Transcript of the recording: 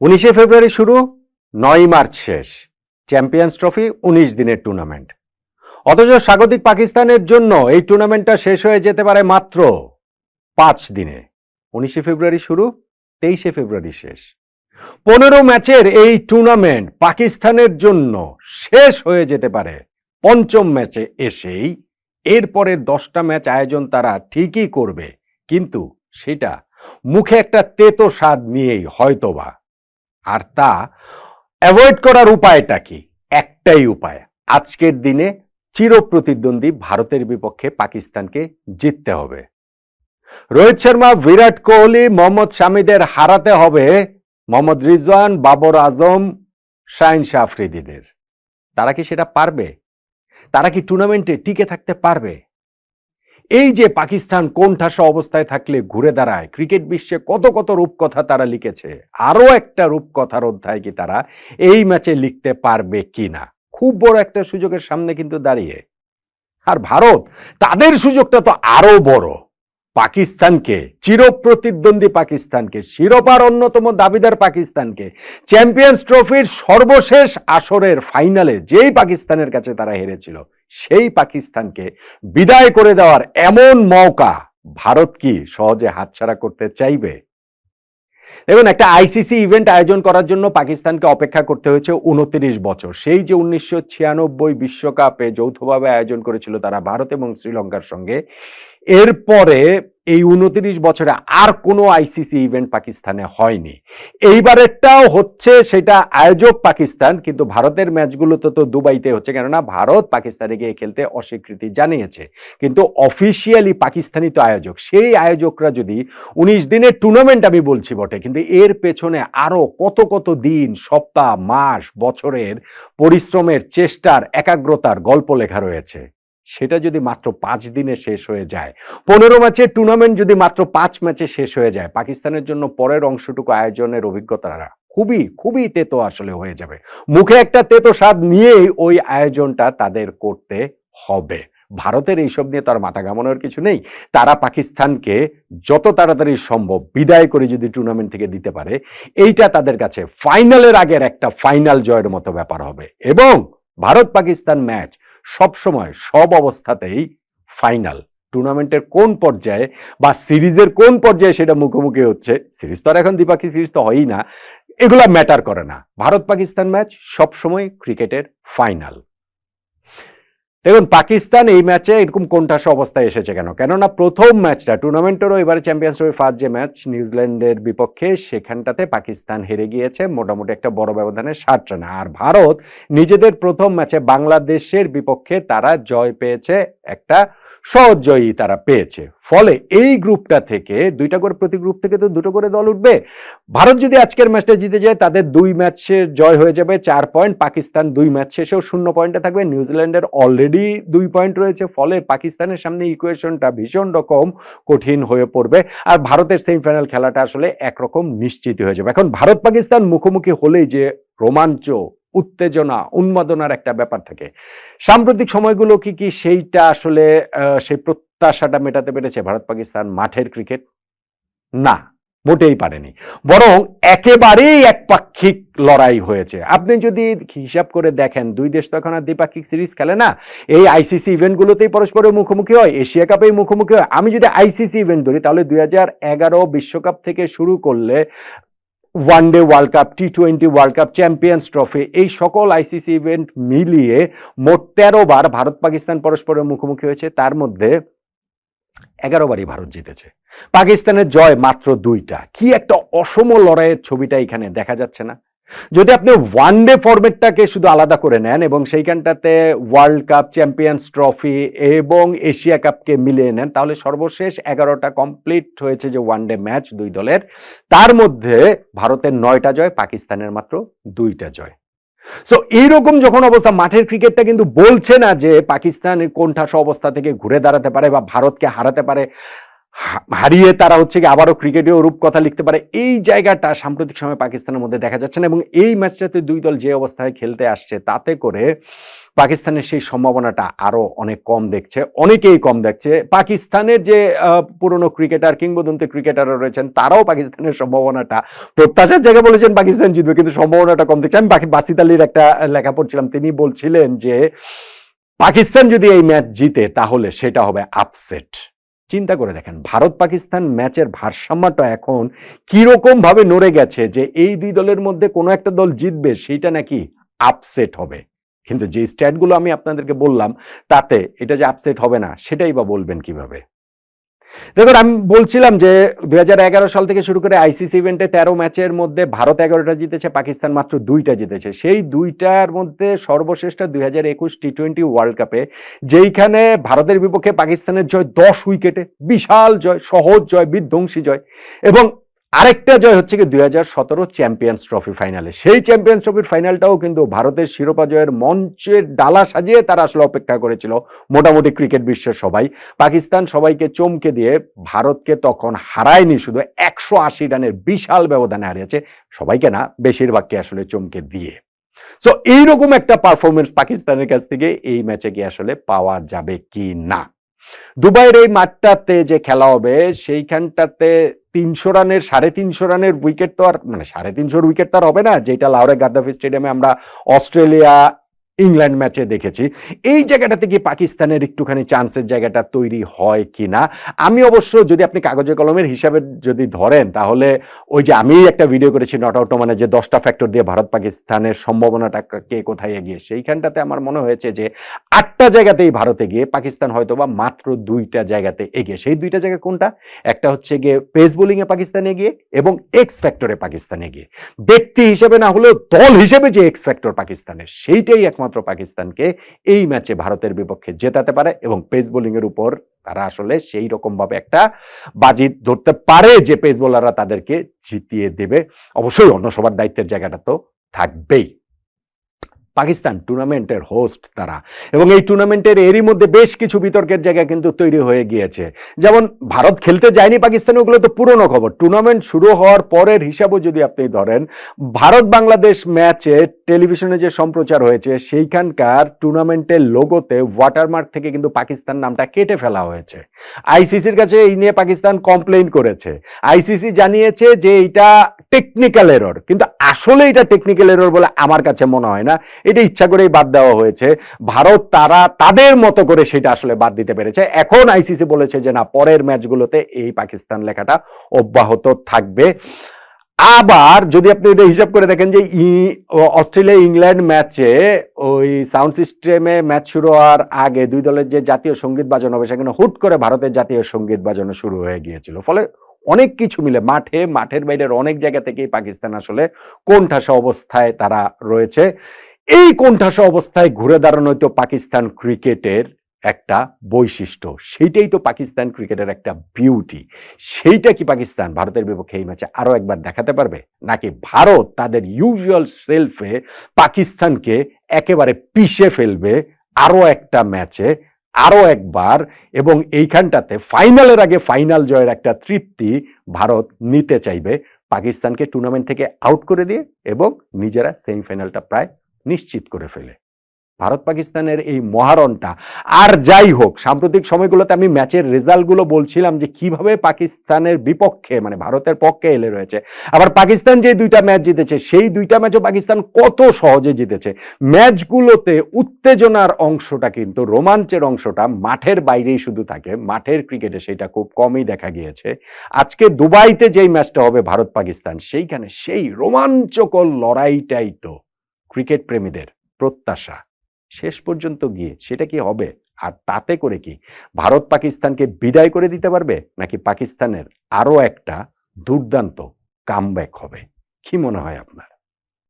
উনিশে ফেব্রুয়ারি শুরু নয় মার্চ শেষ। চ্যাম্পিয়ন্স ট্রফি উনিশ দিনের টুর্নামেন্ট। অথচ স্বাগতিক পাকিস্তানের জন্য এই টুর্নামেন্টটা শেষ হয়ে যেতে পারে মাত্র পাঁচ দিনে। উনিশে ফেব্রুয়ারি শুরু, তেইশে ফেব্রুয়ারি শেষ। পনেরো ম্যাচের এই টুর্নামেন্ট পাকিস্তানের জন্য শেষ হয়ে যেতে পারে পঞ্চম ম্যাচে এসেই। এরপরে দশটা ম্যাচ আয়োজন তারা ঠিকই করবে, কিন্তু সেটা মুখে একটা তেতো স্বাদ নিয়েই হয়তোবা। আর তা অ্যাভয়েড করার উপায়টা কি? একটাই উপায়। আজকের দিনে চিরপ্রতিদ্বন্দ্বী ভারতের বিপক্ষে পাকিস্তানকে জিততে হবে। রোহিত শর্মা, বিরাট কোহলি, মোহাম্মদ শামিদের হারাতে হবে মোহাম্মদ রিজওয়ান, বাবর আজম, শাহিন শাহ আফ্রিদিদের। তারা কি সেটা পারবে? তারা কি টুর্নামেন্টে টিকে থাকতে পারবে? এই যে পাকিস্তান কোন ঠাসা অবস্থায় থাকলে ঘুরে দাঁড়ায়, ক্রিকেট বিশ্বে কত কত রূপকথা তারা লিখেছে, আরও একটা রূপকথার অধ্যায় কি তারা এই ম্যাচে লিখতে পারবে কি না খুব বড় একটা সুযোগের সামনে কিন্তু দাঁড়িয়ে। আর ভারত, তাদের সুযোগটা তো আরও বড়। পাকিস্তানকে, চিরপ্রতিদ্বন্দ্বী পাকিস্তানকে, শিরোপার অন্যতম দাবিদার পাকিস্তানকে, চ্যাম্পিয়ন্স ট্রফির সর্বশেষ আসরের ফাইনালে যেই পাকিস্তানের কাছে তারা হেরেছিল সেই পাকিস্তানকে বিদায় করে দেওয়ার এমন মৌকা ভারত কি সহজে হাতছাড়া করতে চাইবে? দেখুন, একটা আইসিসি ইভেন্ট আয়োজন করার জন্য পাকিস্তানকে অপেক্ষা করতে হয়েছে উনত্রিশ বছর। সেই যে উনিশশো বিশ্বকাপে যৌথভাবে আয়োজন করেছিল তারা ভারত এবং শ্রীলঙ্কার সঙ্গে। এরপরে এই উনত্রিশ বছরে আর কোনো আইসিসি ইভেন্ট পাকিস্তানে হয়নি। এইবারেরটাও হচ্ছে সেটা আয়োজক পাকিস্তান, কিন্তু ভারতের ম্যাচগুলোতে তো দুবাইতে হচ্ছে, কেননা ভারত পাকিস্তানে গিয়ে খেলতে অস্বীকৃতি জানিয়েছে। কিন্তু অফিসিয়ালি পাকিস্তানি তো আয়োজক, সেই আয়োজকরা যদি উনিশ দিনের টুর্নামেন্ট আমি বলছি বটে, কিন্তু এর পেছনে আরও কত কত দিন, সপ্তাহ, মাস, বছরের পরিশ্রমের চেষ্টার একাগ্রতার গল্প লেখা রয়েছে। সেটা যদি মাত্র পাঁচ দিনে শেষ হয়ে যায়। পনেরো ম্যাচের টুর্নামেন্ট যদি মাত্র পাঁচ ম্যাচে শেষ হয়ে যায়, পাকিস্তানের জন্য পরের অংশটুকু আয়োজনের অভিজ্ঞতারা খুবই খুবই তেতো আসলে হয়ে যাবে। মুখে একটা তেতো স্বাদ নিয়েই ওই আয়োজনটা তাদের করতে হবে। ভারতের এইসব নিয়ে তার মাথা ঘামানোর কিছু নেই। তারা পাকিস্তানকে যত তাড়াতাড়ি সম্ভব বিদায় করে যদি টুর্নামেন্ট থেকে দিতে পারে, এইটা তাদের কাছে ফাইনালের আগের একটা ফাইনাল জয়ের মতো ব্যাপার হবে। এবং ভারত পাকিস্তান ম্যাচ সব সময় সব অবস্থাতেই ফাইনাল টুর্নামেন্টের কোন পর্যায়ে বা সিরিজের কোন পর্যায়ে সেটা মুখোমুখি হচ্ছে, সিরিজ তো আর এখন দ্বিপাক্ষিক সিরিজ তো হয়ই না, এগুলা ম্যাটার করে না। ভারত পাকিস্তান ম্যাচ সবসময় ক্রিকেটের ফাইনাল দেখুন, পাকিস্তান এই ম্যাচে এরকম কোনটাস অবস্থায় এসেছে কেন? কেননা প্রথম ম্যাচটা, টুর্নামেন্টেরও এবারে চ্যাম্পিয়ন্স ট্রফির ফার্স্ট যে ম্যাচ নিউজিল্যান্ডের বিপক্ষে, সেখানটাতে পাকিস্তান হেরে গিয়েছে মোটামুটি একটা বড় ব্যবধানে ষাট রানে। আর ভারত নিজেদের প্রথম ম্যাচে বাংলাদেশের বিপক্ষে তারা জয় পেয়েছে একটা সহজ জয়ই তারা পেয়েছে। ফলে এই গ্রুপটা থেকে, দুইটা করে প্রতি গ্রুপ থেকে তো দুটো করে দল উঠবে। ভারত যদি আজকের ম্যাচটা জিতে যায়, তাদের দুই ম্যাচে জয় হয়ে যাবে, চার পয়েন্ট। পাকিস্তান দুই ম্যাচ শেষেও শূন্য পয়েন্টে থাকবে। নিউজিল্যান্ডের অলরেডি দুই পয়েন্ট রয়েছে, ফলে পাকিস্তানের সামনে ইকুয়েশনটা ভীষণ রকম কঠিন হয়ে পড়বে। আর ভারতের সেমিফাইনাল খেলাটা আসলে একরকম নিশ্চিত হয়ে যাবে। এখন ভারত পাকিস্তান মুখোমুখি হলেই যে রোমাঞ্চ উত্তেজনা, উন্মাদনার একটা ব্যাপার থাকে। সাম্প্রতিক সময়গুলো কি কি সেইটা আসলে সেই প্রত্যাশাটা মেটাতে পেরেছে ভারত পাকিস্তান মাঠের ক্রিকেট? না, মোটেই পারেনি। বরং একেবারেই একপাক্ষিক লড়াই হয়েছে। আপনি যদি হিসাব করে দেখেন, দুই দেশ তো এখন আর দ্বিপাক্ষিক সিরিজ খেলে না। এই আইসিসি ইভেন্টগুলোতেই পরস্পরের মুখোমুখি হয়, এশিয়া কাপেই মুখোমুখি হয়। আমি যদি আইসিসি ইভেন্ট ধরি, তাহলে দুই বিশ্বকাপ থেকে শুরু করলে one day world cup T twenty world cup champions trophy এই সকল আইসিসি ইভেন্ট মিলিয়ে মোট তেরো বার ভারত পাকিস্তান পরস্পরের মুখোমুখি হয়েছে। তার মধ্যে এগারো বারই ভারত জিতেছে। পাকিস্তানের জয় মাত্র দুইটা। কি একটা অসম লড়াইয়ের ছবিটা এখানে দেখা যাচ্ছে না। যদি আপনি ওয়ান ডে ফরম্যাটটাকে শুধু আলাদা করে নেন এবং সেইখানটাতে ওয়ার্ল্ড কাপ চ্যাম্পিয়ন্স ট্রফি এবং এশিয়া কাপকে মিলিয়ে নেন, তাহলে সর্বশেষ এগারোটা কমপ্লিট হয়েছে যে ওয়ান ডে ম্যাচ দুই দলের। তার মধ্যে ভারতের নয়টা জয়, পাকিস্তানের মাত্র দুইটা জয়। সো এইরকম যখন অবস্থা, মাঠের ক্রিকেটটা কিন্তু বলছে না যে পাকিস্তান কোণঠাসা অবস্থা থেকে ঘুরে দাঁড়াতে পারে বা ভারতকে হারাতে পারে। হারিয়ে তারা হচ্ছে কি আবারও ক্রিকেটেও রূপকথা লিখতে পারে। এই জায়গাটা সাম্প্রতিক সময় পাকিস্তানের মধ্যে দেখা যাচ্ছে না এবং এই ম্যাচটাতে দুই দল যে অবস্থায় খেলতে আসছে, তাতে করে পাকিস্তানের সেই সম্ভাবনাটা আরও অনেক কম দেখছে, অনেকেই কম দেখছে। পাকিস্তানের যে পুরনো ক্রিকেটার, কিংবদন্তি ক্রিকেটাররা রয়েছেন, তারাও পাকিস্তানের সম্ভাবনাটা প্রত্যাশার জায়গা বলেছেন পাকিস্তান জিতবে, কিন্তু সম্ভাবনাটা কম দেখছে। আমি বাকি, বাসিত আলীর একটা লেখা পড়ছিলাম, তিনি বলছিলেন যে, পাকিস্তান যদি এই ম্যাচ জিতে তাহলে সেটা হবে আপসেট। চিন্তা করে দেখেন, ভারত পাকিস্তান ম্যাচের ভারসাম্যটা এখন কীরকম ভাবে নড়ে গেছে যে এই দুই দলের মধ্যে কোনো একটা দল জিতবে, সেইটা নাকি আপসেট হবে। কিন্তু যে স্ট্যাটগুলো আমি আপনাদেরকে বললাম, তাতে এটা যে আপসেট হবে না, সেটাই বা বলবেন কীভাবে? দেখুন, আমি বলছিলাম যে দুই হাজার এগারো সাল থেকে শুরু করে আইসিসি ইভেন্টে তেরো ম্যাচের মধ্যে ভারত এগারোটা জিতেছে, পাকিস্তান মাত্র দুইটা জিতেছে। সেই দুইটার মধ্যে সর্বশ্রেষ্ঠ দুই হাজার একুশ টি টোয়েন্টি ওয়ার্ল্ড কাপে, যেইখানে ভারতের বিপক্ষে পাকিস্তানের জয় দশ উইকেটে, বিশাল জয়, সহজ জয়, বিধ্বংসী জয়। এবং আরেকটা জয় হচ্ছে কি দুই হাজার সতেরো চ্যাম্পিয়ন্স ট্রফি ফাইনালে সেই চ্যাম্পিয়ন্স ট্রফির ফাইনালটাও কিন্তু ভারতের শিরোপা জয়ের মঞ্চের ডালা সাজিয়ে তারা আসলে অপেক্ষা করেছিল মোটামুটি ক্রিকেট বিশ্বের সবাই। পাকিস্তান সবাইকে চমকে দিয়ে ভারতকে তখন হারায়নি শুধু একশো আশি রানের বিশাল ব্যবধানে হারিয়েছে। সবাইকে না, বেশিরভাগকে আসলে চমকে দিয়ে। সো এইরকম একটা পারফরমেন্স পাকিস্তানের কাছ থেকে এই ম্যাচে কি আসলে পাওয়া যাবে কি না? দুবাইয়ের এই মাঠটাতে যে খেলা হবে, সেইখানটাতে তিনশো রানের, সাড়ে তিনশো রানের উইকেট তো আর মানে সাড়ে তিনশোর উইকেট তো আর হবে না, যেটা লাউরে গাদ্দাফি স্টেডিয়ামে আমরা অস্ট্রেলিয়া ইংল্যান্ড ম্যাচে দেখেছি। এই জায়গাটাতে কি পাকিস্তানের একটুখানি চান্সের জায়গাটা তৈরি হয় কি না আমি অবশ্য যদি আপনি কাগজে কলমের হিসাবে যদি ধরেন, তাহলে ওই যে আমি একটা ভিডিও করেছি নট আউট মানে যে দশটা ফ্যাক্টর দিয়ে ভারত পাকিস্তানের সম্ভাবনাটা কে কোথায় এগিয়ে? সেইখানটাতে আমার মনে হয়েছে যে আটটা জায়গাতেই ভারতে গিয়ে পাকিস্তান হয়তো বা মাত্র দুইটা জায়গাতে এগিয়ে। সেই দুইটা জায়গা কোনটা? একটা হচ্ছে গিয়ে পেস বোলিংয়ে পাকিস্তান এগিয়ে এবং এক্স ফ্যাক্টরে পাকিস্তান এগিয়ে। ব্যক্তি হিসেবে না হলেও দল হিসেবে যে এক্স ফ্যাক্টর পাকিস্তানের, সেইটাই একমাত্র পাকিস্তানকে এই ম্যাচে ভারতের বিপক্ষে জেতাতে পারে এবং পেস বোলিংয়ের উপর তারা আসলে সেই রকমভাবে একটা বাজি ধরতে পারে যে পেস বোলাররা তাদেরকে জিতিয়ে দেবে। অবশ্যই অন্য সবার দায়িত্বের জায়গাটা তো থাকবেই। পাকিস্তান টুর্নামেন্টের হোস্ট তারা। এবং এই টুর্নামেন্টের এরই মধ্যে বেশ কিছু বিতর্কের জায়গা কিন্তু তৈরি হয়ে গিয়েছে। যেমন, ভারত খেলতে যায়নি পাকিস্তানে, ওগুলো তো পুরনো খবর। টুর্নামেন্ট শুরু হওয়ার পরের হিসাবও যদি আপনি ধরেন ভারত বাংলাদেশ ম্যাচে টেলিভিশনে যে সম্প্রচার হয়েছে, সেইখানকার টুর্নামেন্টের লোগোতে ওয়াটারমার্ক থেকে কিন্তু পাকিস্তান নামটা কেটে ফেলা হয়েছে। আইসিসির কাছে এই নিয়ে পাকিস্তান কমপ্লেন করেছে। আইসিসি জানিয়েছে যে এটা টেকনিক্যাল এরর কিন্তু আসলে এটা টেকনিক্যাল এরর বলে আমার কাছে মনে হয় না। এটা ইচ্ছা করেই বাদ দেওয়া হয়েছে। ভারত তারা তাদের মতো করে সেটা আসলে বাদ দিতে পেরেছে। এখন আইসিসি বলেছে যে, না, পরের ম্যাচগুলোতে এই পাকিস্তান লেখাটা অব্যাহত থাকবে। আবার যদি আপনি এটা হিসাব করে দেখেন যে অস্ট্রেলিয়া, ইংল্যান্ড ম্যাচে ওই সাউন্ড সিস্টেমে ম্যাচ শুরু হওয়ার আগে দুই দলের যে জাতীয় সংগীত বাজানো হবে, সেখানে হুট করে ভারতের জাতীয় সংগীত বাজানো শুরু হয়ে গিয়েছিল। ফলে অনেক কিছু মিলে। মাঠে, মাঠের বাইরের অনেক জায়গা থেকেই পাকিস্তান আসলে কোণঠাসা অবস্থায় তারা রয়েছে। এই কোণঠাসা অবস্থায় ঘুরে দাঁড়ানো তো পাকিস্তান ক্রিকেটের একটা বৈশিষ্ট্য। সেইটাই তো পাকিস্তান ক্রিকেটের একটা বিউটি সেইটা কি পাকিস্তান? ভারতের বিপক্ষে এই ম্যাচে আরও একবার দেখাতে পারবে? নাকি ভারত তাদের ইউজুয়াল সেলফে পাকিস্তানকে একেবারে পিষে ফেলবে আরও একটা ম্যাচে আরও একবার এবং এইখানটাতে ফাইনালের আগে ফাইনাল জয়ের একটা তৃপ্তি ভারত নিতে চাইবে। পাকিস্তানকে টুর্নামেন্ট থেকে আউট করে দিয়ে এবং নিজেরা সেমিফাইনালটা প্রায় নিশ্চিত করে ফেলে। ভারত পাকিস্তানের এই মহারণটা। আর যাই হোক, সাম্প্রতিক সময়গুলোতে আমি ম্যাচের রেজাল্টগুলো বলছিলাম যে কীভাবে পাকিস্তানের বিপক্ষে মানে ভারতের পক্ষে এলে রয়েছে। আবার পাকিস্তান যে দুইটা ম্যাচ জিতেছে, সেই দুইটা ম্যাচও পাকিস্তান কত সহজে জিতেছে। ম্যাচগুলোতে উত্তেজনার অংশটা কিন্তু, রোমাঞ্চের অংশটা মাঠের বাইরেই শুধু থাকে। মাঠের ক্রিকেটে সেটা খুব কমই দেখা গিয়েছে। আজকে দুবাইতে যেই ম্যাচটা হবে ভারত পাকিস্তান সেইখানে সেই রোমাঞ্চকর লড়াইটাই তো ক্রিকেট প্রেমীদের প্রত্যাশা। শেষ পর্যন্ত গিয়ে সেটা কি হবে? আর তাতে করে কি? ভারত পাকিস্তানকে বিদায় করে দিতে পারবে? নাকি পাকিস্তানের আরও একটা দুর্দান্ত কামব্যাক হবে? কি মনে হয় আপনার?